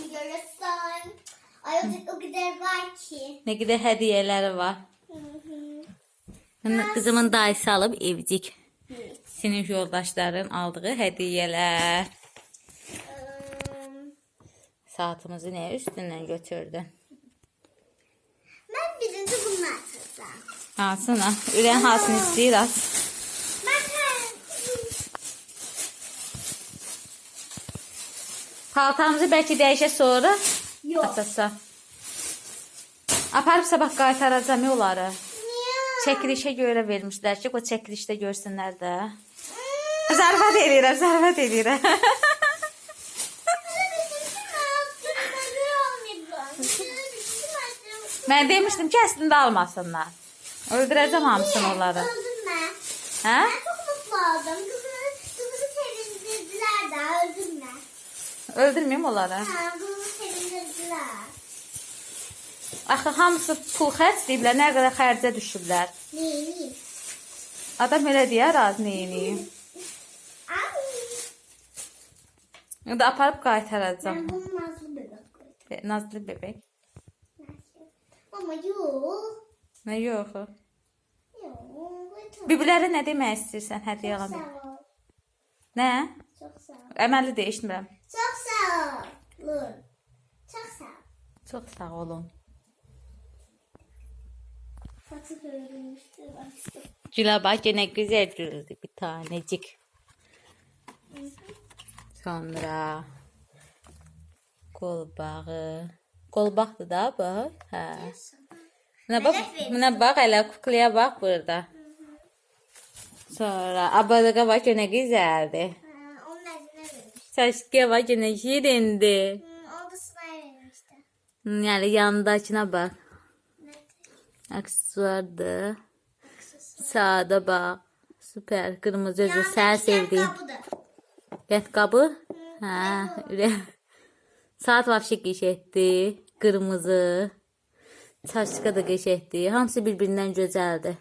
görüyorsun. Ay o, kadar var ki. Ne kadar hediyeleri var. Hı-hı. Kızımın dayısı alıp evcik. Evet. Senin yoldaşların aldığı hediyeler. Saatimizi ne üstünden götürdün? Ben birinci bunlar atacağım. Hansına? Üren hasını istəyir at. Paltamızı belki dəyişə sonra atasa. Aparıb sabah qaytaracam onları. Çəkilişə görə vermişlər ki, o çəkilişdə görsünlər də. Zərfət eləyirəm, zərfət eləyirəm. Mən demişdim ki, əslində almasınlar. Öldürəcəm hamısını onları. Hə? Ben çok mutlu oldum. Kızını, kızını sevindirdiler de öldürme. Öldürməyim onları. Ha, kızını sevindirdiler. Axı hamısı pul xərcləyiblər, nə qədər xərcə düşüblər. Neyi? Adam elə deyər az neyini. Ya da aparıb qaytaracam. Ben bunu nazlı bebek. Nazlı bebek. Ama yok. Nə yox. Koydum. Bibilərə nə demək istəyirsən hədiyyə ol. Nə? Çok sağ ol. Əməlli deyişmirəm. Çok olun. Çok sağ ol. Çox sağ olun. Bax, yenə gözəl güldü bir tanecik. Sonra qolbağı. Qolbaqdır da bu. Hə. Buna bax, buna bax elə kuklaya bax burada. Sonra abalığa bax yenə gözəldir. Ha, onun eline vermiş. Saçlığa bax yenə şirindir. Hmm, o da sıraya vermişti. Yəni yanındakına bax. Nerede? Aksesuardır. Aksesuar. Sağda bax. Süper. Qırmızı özü Yandaki sevdiyin. kapıda. Qəndqabı? Hə, ürək. Saat vəbşi qəşəkdir. Qırmızı. Çaşqa da gözəldir.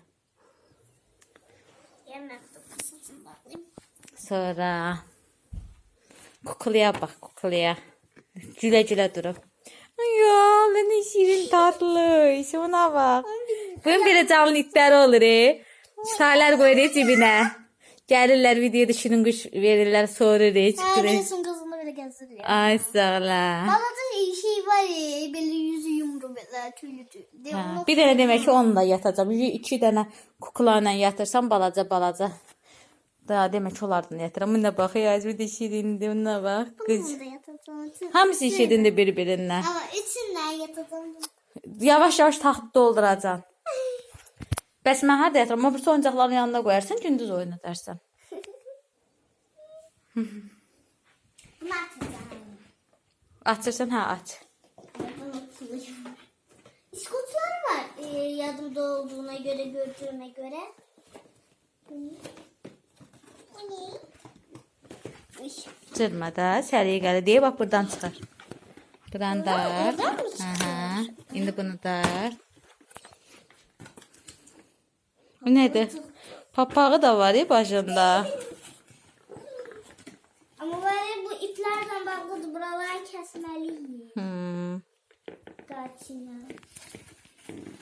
Yemek kapısını bakayım. Sonra kuklaya bax, kuklaya. Gülə-gülə durub. Ay ya, nə şirin tatlı. Şuna bax. Bunun belə canlı itləri olur, e. Çaylar qoyur cibinə. Gəlirlər videoda şirin quş verirlər, sorur, e, Ha, resim kızını böyle gezdiriyor. Ay sağ ol. Balada şey var ya, böyle yüzü yumru böyle tüylü tüylü. Bir dənə demək ki, onunla yatacam. Y- İki dənə kuklayla yatırsam balaca balaca. Da demək ki, onlardan yatıram. Buna bax, ya, bir. Qız. Bunu da yatacağım. Hamısı şirindir bir-birindən. Ama içinden yatacağım. Yavaş-yavaş taxtı dolduracam. Bəs mən harda yatıram? O bir oyuncaqların yanında qoyarsan, gündüz. Bunu atacağım. Açırsan, hə, aç. İskotlar var e, yadımda olduğuna göre, gördüğüme göre. Bu Cırmada deyə bax buradan çıxar. Buradan dar. oradan mı Aha. İndi bunu dar. Bu nədir? Papağı da var ya başında. Ama böyle bu iplerden bağladı buralar kesmeliyim. Hmm. Kaçına.